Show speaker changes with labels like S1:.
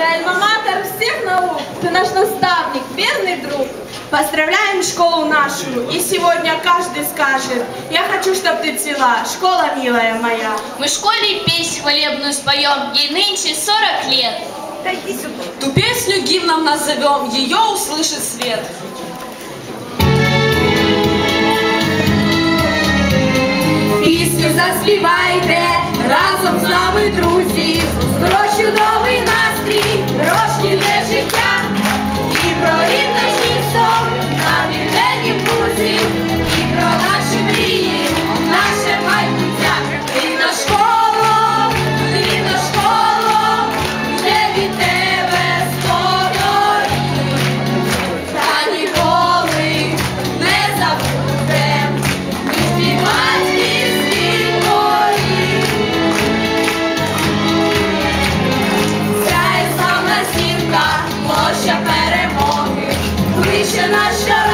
S1: Ты альма-матер всех наук, ты наш наставник, верный друг. Поздравляем школу нашу, и сегодня каждый скажет, я хочу, чтобы ты цвела, школа милая моя.
S2: Мы в школе песнь хвалебную споем, ей нынче 40 лет.
S3: Ту песню гимном назовем, ее услышит свет.
S1: Пісню заспівайте Площа перемоги, вище наша